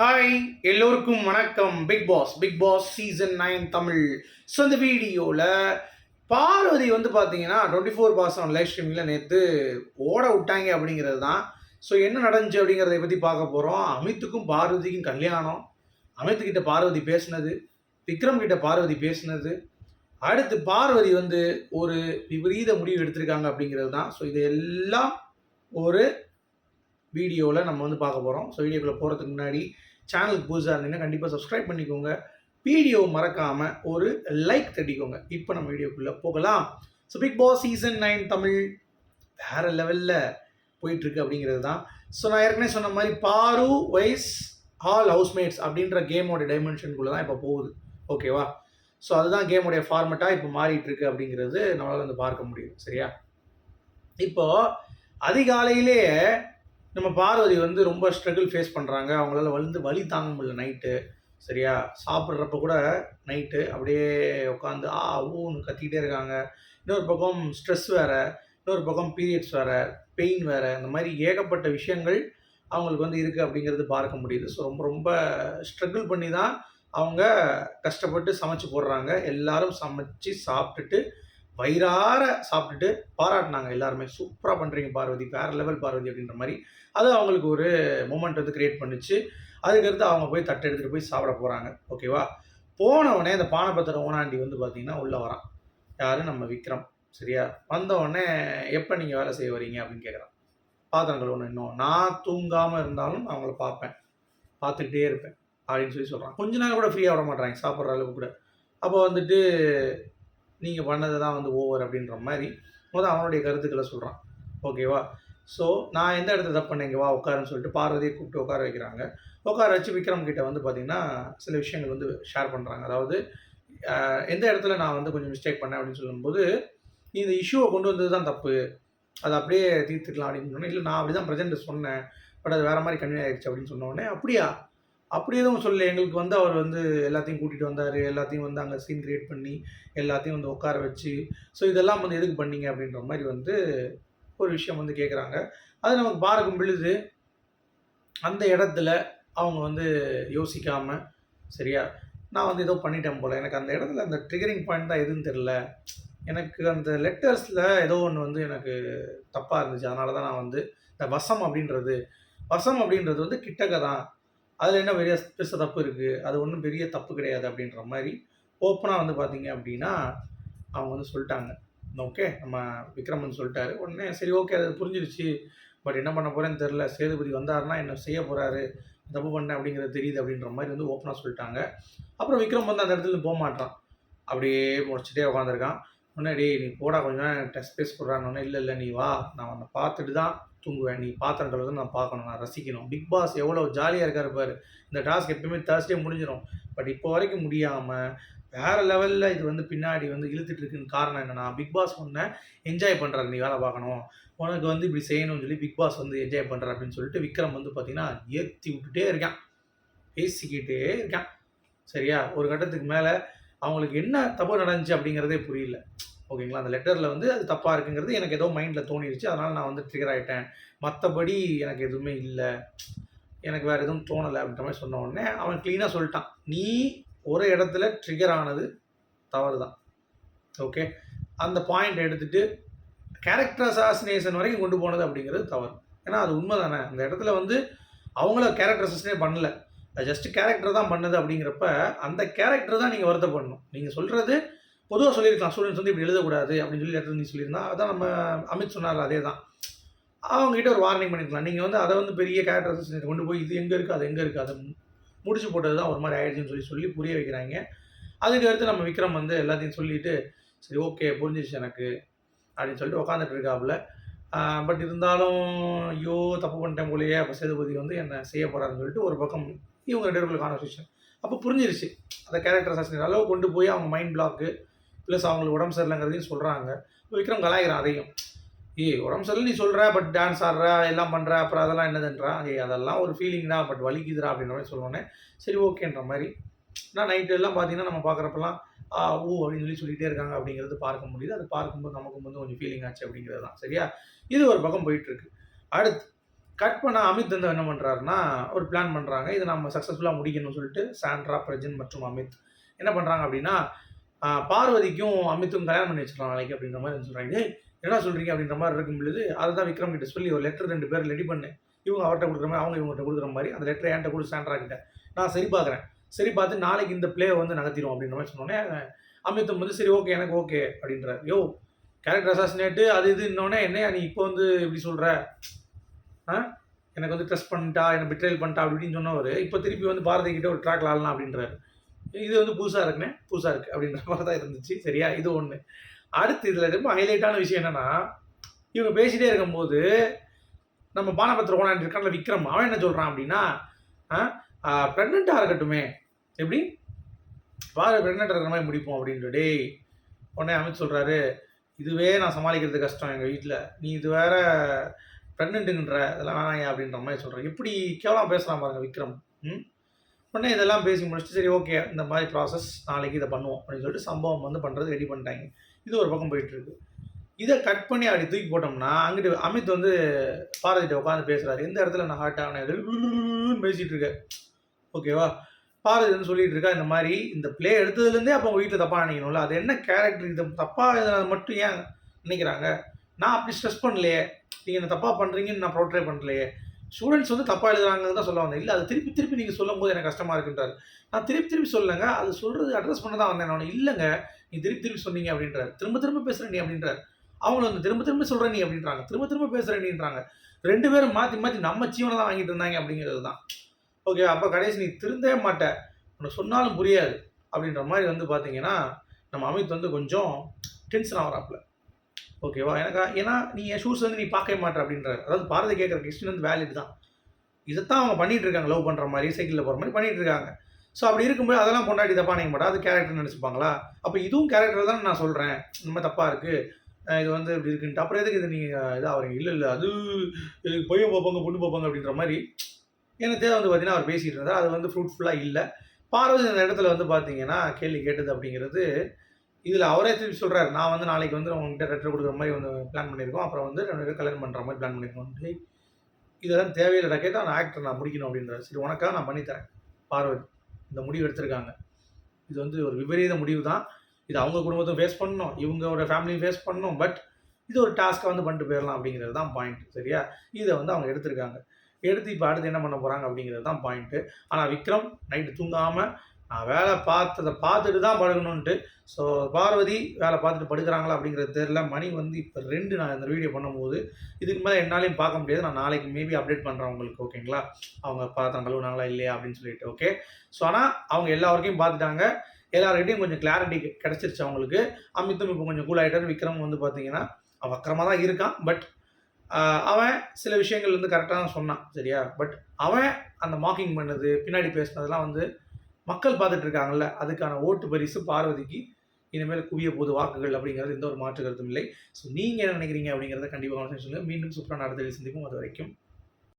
Hi எல்லோருக்கும் வணக்கம். Big Boss Big Boss season nine Tamil. So இந்த வீடியோவில் பார்வதி வந்து பார்த்தீங்கன்னா twenty four pass on live ஸ்ட்ரீமிங்கில் நேற்று ஓட விட்டாங்க அப்படிங்கிறது தான் ஸோ என்ன நடந்துச்சு அப்படிங்கிறத பற்றி பார்க்க போகிறோம் அமித்துக்கும் பார்வதிக்கும் கல்யாணம். அமித்துக்கிட்ட பார்வதி பேசுனது. விக்ரம் கிட்ட பார்வதி பேசுனது. அடுத்து பார்வதி வந்து ஒரு விபரீத முடிவு எடுத்திருக்காங்க அப்படிங்கிறது தான் ஸோ இது எல்லாம் ஒரு வீடியோவில் நம்ம வந்து பார்க்க போகிறோம் ஸோ வீடியோக்குள்ளே போகிறதுக்கு முன்னாடி சேனலுக்கு புதுசாக இருந்தீங்கன்னா கண்டிப்பாக சப்ஸ்கிரைப் பண்ணிக்கோங்க. வீடியோ மறக்காமல் ஒரு லைக் தட்டிக்கோங்க. இப்போ நம்ம வீடியோக்குள்ளே போகலாம். So Big Boss season nine Tamil வேறு லெவலில் போயிட்டுருக்கு அப்படிங்கிறது தான். ஸோ நான் ஏற்கனவே சொன்ன மாதிரி பாரு வைஸ் ஆல் ஹவுஸ்மேட்ஸ் அப்படின்ற கேமோட டைமென்ஷனுக்குள்ளே தான் இப்போ போகுது. ஓகேவா ஸோ அதுதான் கேமுடைய ஃபார்மெட்டாக இப்போ மாறிட்டுருக்கு அப்படிங்கிறது நம்மளால் வந்து பார்க்க முடியும். சரியா? இப்போது அதிகாலையிலேயே நம்ம பார்வதி வந்து ரொம்ப ஸ்ட்ரகிள் ஃபேஸ் பண்ணுறாங்க அவங்களால வந்து வலி தாங்க முடியல நைட்டு சரியா? சாப்பிட்றப்ப கூட நைட்டு அப்படியே உட்காந்து ஆ ஊன்னு கத்திக்கிட்டே இருக்காங்க. இன்னொரு பக்கம் ஸ்ட்ரெஸ் வேறு. இன்னொரு பக்கம் பீரியட்ஸ் வேறு. பெயின் வேறு. இந்த மாதிரி ஏகப்பட்ட விஷயங்கள் அவங்களுக்கு வந்து இருக்குது அப்படிங்கிறது பார்க்க முடியுது. ஸோ ரொம்ப ரொம்ப ஸ்ட்ரகிள் பண்ணி தான் அவங்க கஷ்டப்பட்டு சமைச்சு போடுறாங்க. எல்லாரும் சமைச்சு சாப்பிட்டுட்டு வயிறார சாப்பிட்டுட்டு பாராட்டினாங்க எல்லாருமே. சூப்பராக பண்ணுறீங்க பார்வதி. வேறு லெவல் பார்வதி அப்படின்ற மாதிரி. அது அவங்களுக்கு ஒரு மூமெண்ட் வந்து கிரியேட் பண்ணுச்சு. அதுக்கடுத்து அவங்க போய் தட்டை எடுத்துகிட்டு போய் சாப்பிட போகிறாங்க ஓகேவா போனவுடனே இந்த பானபத்திர ஓனாண்டி வந்து பார்த்தீங்கன்னா உள்ளே வரான். யார்? நம்ம விக்ரம். சரியா? வந்தவுடனே எப்போ நீங்கள் வேலை செய்ய வரீங்க அப்படின்னு கேட்குறான் பாத்திரங்கள் ஒன்று இன்னும். நான் தூங்காமல் இருந்தாலும் நான் அவங்கள பார்ப்பேன். பார்த்துக்கிட்டே இருப்பேன். அப்படின்னு சொல்லி சொல்கிறான் கொஞ்ச நேரம் கூட ஃப்ரீயாக விட மாட்டாங்க சாப்பிட்ற அளவுக்கு கூட. அப்போ வந்துட்டு நீங்கள் பண்ணது தான் வந்து ஓவர் அப்படின்ற மாதிரி முதல் அவனுடைய கருத்துக்களை சொல்கிறான் ஓகேவா ஸோ நான் எந்த இடத்துல தப்பு பண்ணேங்க வா உட்காருன்னு சொல்லிட்டு பார்வதியை கூப்பிட்டு உட்கார வைக்கிறாங்க. உட்கார வச்சு விக்ரம் கிட்ட வந்து பார்த்திங்கன்னா சில விஷயங்கள் வந்து ஷேர் பண்ணுறாங்க அதாவது எந்த இடத்துல நான் வந்து கொஞ்சம் மிஸ்டேக் பண்ணேன் அப்படின்னு சொல்லும்போது நீ இந்த இஷ்யூவை கொண்டு வந்தது தான் தப்பு. அதை அப்படியே தீர்த்துக்கலாம் அப்படின்னு சொன்னேன். இல்லை நான் அப்படி தான் ப்ரெசென்ட் சொன்னேன். பட் அது வேறு மாதிரி கன்வின் ஆயிடுச்சு அப்படின்னு சொன்னோடனே அப்படியா? அப்படி எதுவும் சொல்லலை. எங்களுக்கு வந்து அவர் வந்து எல்லாத்தையும் கூட்டிகிட்டு வந்தார். எல்லாத்தையும் வந்து அங்கே சீன் கிரியேட் பண்ணி எல்லாத்தையும் வந்து உட்கார வச்சு ஸோ இதெல்லாம் வந்து எதுக்கு பண்ணீங்க அப்படின்ற மாதிரி வந்து ஒரு விஷயம் வந்து கேட்குறாங்க அது நமக்கு பாரகம் விழுது. அந்த இடத்துல அவங்க வந்து யோசிக்காமல் சரியா நான் வந்து ஏதோ பண்ணிட்டேன் போல். எனக்கு அந்த இடத்துல அந்த ட்ரிகரிங் பாயிண்ட் தான் எதுன்னு தெரில எனக்கு அந்த லெட்டர்ஸில் ஏதோ ஒன்று வந்து எனக்கு தப்பாக இருந்துச்சு. அதனால தான் நான் வந்து இந்த வசம் அப்படின்றது வசம் அப்படின்றது வந்து கிட்டக்க தான். அதில் என்ன பெரிய பெருச தப்பு இருக்குது அது ஒன்றும் பெரிய தப்பு கிடையாது அப்படின்ற மாதிரி ஓப்பனாக வந்து பார்த்தீங்க அப்படின்னா அவங்க வந்து சொல்லிட்டாங்க. ஓகே நம்ம விக்ரமன் சொல்லிட்டாரு. உடனே சரி ஓகே அது புரிஞ்சிருச்சு. பட் என்ன பண்ண போகிறேன்னு தெரில சேதுபதி வந்தாருன்னா என்ன செய்ய போகிறாரு தப்பு பண்ணேன் அப்படிங்கிறது தெரியுது அப்படின்ற மாதிரி வந்து ஓப்பனாக சொல்லிட்டாங்க. அப்புறம் விக்ரம் வந்து அந்த இடத்துல போக மாட்டான் அப்படியே முடிச்சுட்டே உட்காந்துருக்கான் உடனே நீ போடா கொஞ்ச நேரம் டெஸ்ட் பேஸ் போடுறான்னு இல்லை இல்லை நீ வா. நான் உன்னை பார்த்துட்டு தான் தூங்குவேன். நீ பாத்திரம் கழுவுறது நான் பார்க்கணும். நான் ரசிக்கணும். பிக் பாஸ் எவ்வளோ ஜாலியாக இருக்காரு பாரு. இந்த டாஸ்க் எப்பயுமே தேர்ஸ்டே முடிஞ்சிடும் பட் இப்போ வரைக்கும் முடியாமல் வேறு லெவலில் இது வந்து பின்னாடி வந்து இழுத்துட்டு இருக்குன்னு காரணம் என்னென்னா பிக் பாஸ் ஒன்றை என்ஜாய் பண்ணுறாரு நீ வேலை பார்க்கணும். உனக்கு வந்து இப்படி செய்யணும்னு சொல்லி பிக் பாஸ் வந்து என்ஜாய் பண்ணுற அப்படின்னு சொல்லிட்டு விக்ரம் வந்து பார்த்தீங்கன்னா ஏற்றி விட்டுட்டே இருக்கான். பேசிக்கிட்டே இருக்கான். சரியா? ஒரு கட்டத்துக்கு மேலே அவங்களுக்கு என்ன தப்பு நடந்துச்சு அப்படிங்கிறதே புரியல. ஓகேங்களா? அந்த லெட்டரில் வந்து அது தப்பாக இருக்குங்கிறது எனக்கு ஏதோ மைண்டில் தோணிடுச்சு அதனால் நான் வந்து ட்ரிகர் ஆகிட்டேன் மற்றபடி எனக்கு எதுவுமே இல்லை. எனக்கு வேறு எதுவும் தோணலை அப்படின்ற மாதிரி சொன்ன உடனே அவன் க்ளீனாக சொல்லிட்டான். நீ ஒரு இடத்துல ட்ரிகர் ஆனது தவறு தான் ஓகே அந்த பாயிண்ட் எடுத்துட்டு கேரக்டர் அசாசினேஷன் வரைக்கும் கொண்டு போனது அப்படிங்கிறது தவறு. ஏன்னா அது உண்மை தானே அந்த இடத்துல வந்து அவங்கள கேரக்டர் அசசினே பண்ணலை. ஜஸ்ட் கேரக்டர் தான் பண்ணுது அப்படிங்கிறப்ப அந்த கேரக்டர் தான் நீங்கள் வருத்தப்படணும் நீங்கள் சொல்கிறது பொதுவாக சொல்லியிருக்கலாம். ஸ்டூடெண்ட்ஸ் வந்து இப்படி எழுதக்கூடாது அப்படின்னு சொல்லி லெட்டர் நீ சொல்லியிருந்தா அதான் நம்ம அமித் சொன்னார் அதே தான் அவங்ககிட்ட ஒரு வார்னிங் பண்ணிக்கலாம் நீங்கள் வந்து அதை வந்து பெரிய கேரக்டர் கொண்டு போய் இது எங்கே இருக்குது அது எங்கே இருக்குது அதை முடிச்சு போட்டது தான் ஒரு மாதிரி ஆயிடுச்சுன்னு சொல்லி சொல்லி புரிய வைக்கிறாங்க. அதுக்கு அடுத்து நம்ம விக்ரம் வந்து எல்லாத்தையும் சொல்லிட்டு சரி ஓகே புரிஞ்சிருச்சு எனக்கு அப்படின்னு சொல்லிட்டு உட்காந்துட்டு இருக்காப்புல. பட் இருந்தாலும் ஐயோ தப்பு பண்ணிட்டேன் போலயே அப்போ சேதுபதி வந்து என்ன செய்ய போகிறாருன்னு சொல்லிட்டு ஒரு பக்கம் இவங்க ரெண்டு பேருக்குள்ள கான்வர்சேஷன் அப்போ புரிஞ்சிருச்சு. அந்த கேரக்டர் அசாசினேட் அளவு கொண்டு போய் அவங்க மைண்ட் பிளாக்கு ப்ளஸ் அவங்களுக்கு உடம்பு சரியில்லைங்கிறதையும் சொல்கிறாங்க விக்ரம் கலாய்கிறான் அதையும். ஏய் உடம்பு சரியில்லை நீ சொல்கிற பட் டான்ஸ் ஆடுற எல்லாம் பண்ணுற அப்புறம் அதெல்லாம் என்னதுன்றா? ஏய் அதெல்லாம் ஒரு ஃபீலிங் தான் பட் வலிக்குதுடா அப்படின்ற மாதிரி சொன்னோன்னே சரி ஓகேன்ற மாதிரி. நான் நைட்டு எல்லாம் பார்த்தீங்கன்னா நம்ம பார்க்குறப்பெல்லாம் ஆ ஊ அப்படின்னு சொல்லி சொல்லிகிட்டே இருக்காங்க அப்படிங்கிறது பார்க்க முடியுது. அது பார்க்கும்போது நமக்கும் வந்து கொஞ்சம் ஃபீலிங் ஆச்சு அப்படிங்கிறது தான். சரியா? இது ஒரு பக்கம் போயிட்டுருக்கு அடுத்து கட் பண்ண அமித் வந்து என்ன பண்ணுறாருன்னா ஒரு பிளான் பண்ணுறாங்க இதை நம்ம சக்ஸஸ்ஃபுல்லாக முடிக்கணும்னு சொல்லிட்டு சாண்ட்ரா பிரஜன் மற்றும் அமித் என்ன பண்ணுறாங்க அப்படின்னா பார்வதிக்கும் அமித்தும் கல்யாணம் பண்ணி வச்சிடலாம் நாளைக்கு அப்படின்ற மாதிரி சொல்கிறாங்க என்ன சொல்கிறீங்க அப்படின்ற மாதிரி இருக்கும் பொழுது அதுதான் விக்ரம் கிட்ட சொல்லி ஒரு லெட்டர் ரெண்டு பேர் ரெடி பண்ணு இவங்க அவர்கிட்ட கொடுக்குற மாதிரி அவங்க இவங்ககிட்ட கொடுக்குற மாதிரி அந்த லெட்டர் என்கிட்ட கொடு சாண்ட்ரா கிட்ட. நான் சரி பார்க்குறேன். சரி பார்த்து நாளைக்கு இந்த பிளே வந்து நகர்த்திடும் அப்படின்ற மாதிரி சொன்னோன்னே அமித்தும் வந்து சரி ஓகே எனக்கு ஓகே அப்படின்றார். யோ கேரக்டர் அசாசினேட்டு அது இது இன்னொன்னே என்னையா நீ இப்போ வந்து இப்படி சொல்கிற எனக்கு வந்து ட்ரெஸ் பண்ணிட்டா என்னை பிட்ரேல் பண்ணிட்டா அப்படின்னு சொன்னவர் இப்போ திருப்பி வந்து பாரதி கிட்ட ஒரு ட்ராக்ல ஆடலாம் அப்படின்றாரு. இது வந்து புதுசாக இருக்குண்ணே புதுசாக இருக்குது அப்படின்ற மாதிரி தான் இருந்துச்சு. சரியா? இது ஒன்று அடுத்து இதில் ரொம்ப ஹைலைட்டான விஷயம் என்னென்னா இவங்க பேசிகிட்டே இருக்கும்போது நம்ம பானபத்திர ஓனான் இருக்கான்ல விக்ரம் அவன் என்ன சொல்கிறான் அப்படின்னா ப்ரெக்னெண்ட்டாக இருக்கட்டுமே. எப்படி? பாரு ப்ரெக்னெண்ட் இருக்கிற மாதிரி முடிப்போம் அப்படின்ட்டு டேய் உடனே அமைச்சு சொல்கிறாரு இதுவே நான் சமாளிக்கிறது கஷ்டம் எங்கள் வீட்டில் நீ இது வேற ப்ரெக்னெண்ட்டுன்ற இதெல்லாம் வேணாங்க அப்படின்ற மாதிரி சொல்கிறேன் இப்படி கேவலம் பேசலாம் பாருங்க விக்ரம். ம்? உடனே இதெல்லாம் பேசி முடிச்சுட்டு சரி ஓகே இந்த மாதிரி ப்ராசஸ் நாளைக்கு இதை பண்ணுவோம் அப்படின்னு சொல்லிட்டு சம்பவம் வந்து பண்ணுறது ரெடி பண்ணிட்டாங்க. இது ஒரு பக்கம் போயிட்டுருக்கு இதை கட் பண்ணி அப்படி தூக்கி போட்டோம்னா அங்கிட்டு அமித் வந்து பாரதிட்ட உட்காந்து பேசுகிறாரு எந்த இடத்துல நான் ஹார்ட் ஆனேன் பேசிகிட்டு இருக்கேன் ஓகேவா பாரதி வந்து சொல்லிட்டு இருக்கா இந்த மாதிரி இந்த ப்ளே எடுத்ததுலேருந்தே அப்போ உங்கள் வீட்டில் தப்பாக நினைக்கணும்ல அது என்ன கேரக்டர் இது தப்பாக மட்டும் ஏன் நினைக்கிறாங்க நான் அப்படி ஸ்ட்ரெஸ் பண்ணலையே. நீங்கள் என்ன தப்பாக பண்ணுறீங்கன்னு நான் ப்ரோட்ரே பண்ணலையே. ஸ்டூடெண்ட்ஸ் வந்து தப்பாக எழுதுறாங்கன்னு தான் சொல்ல வந்தேன். இல்லை அது திருப்பி திருப்பி நீங்கள் சொல்லும்போது எனக்கு கஷ்டமாக இருக்குன்றார். நான் திருப்பி திருப்பி சொல்லுங்க அது சொல்கிறது அட்ரஸ் பண்ண தான் வந்தேன் நான். இல்லைங்க நீ திருப்பி திருப்பி சொன்னீங்க அப்படின்றார். திரும்ப திரும்ப பேசுகிற நீ அப்படின்றாரு. அவங்கள வந்து திரும்ப திரும்ப சொல்கிற நீ அப்படின்றாங்க. திரும்ப திரும்ப பேசுகிற நீன்றாங்க. ரெண்டு பேரும் மாற்றி மாற்றி நம்ம ஜீவனை தான் வாங்கிட்டு இருந்தாங்க அப்படிங்கிறது தான். ஓகே அப்போ கடைசி நீ திருந்தவே மாட்ட. உனக்கு சொன்னாலும் புரியாது அப்படின்ற மாதிரி வந்து பார்த்தீங்கன்னா நம்ம அமித் வந்து கொஞ்சம் டென்ஷன் ஆகிறாப்புல ஓகேவா? எனக்கு ஏன்னா நீ என் ஷூஸ் வந்து நீ பார்க்கவே மாட்டேற அப்படின்ற அதாவது பாரதி கேட்குற கொஸ்டின் வந்து வேலிட் தான். இதைத்தான் அவங்க பண்ணிகிட்டு இருக்காங்க லவ் பண்ணுற மாதிரி சைக்கிளில் போகிற மாதிரி பண்ணிட்டு இருக்காங்க. ஸோ அப்படி இருக்கும்போது அதெல்லாம் கொண்டாடி தப்பாக நினைக்க மாட்டா அது கேரக்டர் நினச்சிப்பாங்களா? அப்போ இதுவும் கேரக்டர் தான் நான் சொல்கிறேன் இந்த மாதிரி தப்பாக இருக்குது இது வந்து இப்படி இருக்குன்ட்டு. அப்புறம் எதுக்கு இது நீங்கள் இதாக வரீங்க இல்லை இல்லை அது இதுக்கு பையன் பார்ப்பாங்க பொண்ணு பார்ப்பாங்க அப்படின்ற மாதிரி எனக்கு தேவை வந்து பார்த்தீங்கன்னா அவர் பேசிகிட்டு இருந்தார். அது வந்து ஃப்ரூட்ஃபுல்லாக இல்லை. பார்வதி அந்த இடத்துல வந்து பார்த்தீங்கன்னா கேள்வி கேட்டது அப்படிங்கிறது இதில் அவரே திருப்பி சொல்கிறார் நான் வந்து நாளைக்கு வந்து உங்ககிட்ட லெட்டர் கொடுக்குற மாதிரி வந்து பிளான் பண்ணியிருக்கோம். அப்புறம் வந்து ரெண்டு பேரும் கல்யாணம் பண்ணுற மாதிரி பிளான் பண்ணியிருக்கோம். இதெல்லாம் தேவையில்லை கேட்டால் நான் ஆக்டர் நான் முடிக்கணும் அப்படின்றார். சரி உனக்காக நான் பண்ணித்தரேன் பார்வதி இந்த முடிவு எடுத்திருக்காங்க. இது வந்து ஒரு விபரீத முடிவு தான். இது அவங்க குடும்பத்தை ஃபேஸ் பண்ணணும் இவங்களோட ஃபேமிலியும் ஃபேஸ் பண்ணணும் பட் இது ஒரு டாஸ்க்கை வந்து பண்ணிட்டு போயிடலாம் அப்படிங்கிறது தான் பாயிண்ட் சரியா? இதை வந்து அவங்க எடுத்திருக்காங்க. எடுத்து இப்போ அடுத்து என்ன பண்ண போகிறாங்க அப்படிங்கிறது தான் பாயிண்ட்டு ஆனால் விக்ரம் நைட்டு தூங்காமல் நான் வேலை பார்த்ததை பார்த்துட்டு தான் படுக்கணுன்ட்டு ஸோ பார்வதி வேலை பார்த்துட்டு படுக்கிறாங்களா அப்படிங்கிறது தெரில மணி வந்து இப்போ ரெண்டு நான் இந்த வீடியோ பண்ணும்போது இதுக்கு மேலே என்னாலையும் பார்க்க முடியாது. நான் நாளைக்கு மேபி அப்டேட் பண்ணுறேன் உங்களுக்கு ஓகேங்களா அவங்க பார்த்தா கழுவுனாங்களா இல்லையா அப்படின்னு சொல்லிட்டு ஓகே ஸோ ஆனால் அவங்க எல்லா வரைக்கும் பார்த்துட்டாங்க. எல்லார்கிட்டையும் கொஞ்சம் கிளாரிட்டி கிடச்சிருச்சு அவங்களுக்கு. அமித்தும் இப்போ கொஞ்சம் கூல் ஆகிட்டார் விக்ரம் வந்து பார்த்தீங்கன்னா அவன் வக்கரமாக தான் இருக்கான். பட் அவன் சில விஷயங்கள் வந்து கரெக்டாக தான் சொன்னான் சரியா? பட் அவன் அந்த மார்க்கிங் பண்ணது பின்னாடி பேசுனதெல்லாம் வந்து மக்கள் பார்த்துட்டு இருக்காங்கல்ல அதுக்கான ஓட்டு பரிசு பார்வதிக்கு இனிமேல் குவிய போது வாக்குகள் அப்படிங்கிறது எந்த ஒரு மாற்று கருத்தும் இல்லை. ஸோ நீங்கள் என்ன நினைக்கிறீங்க அப்படிங்கிறத கண்டிப்பாக சொல்லுங்கள் மீண்டும் சூப்பரான அடுத்த சந்திப்போம். அது வரைக்கும்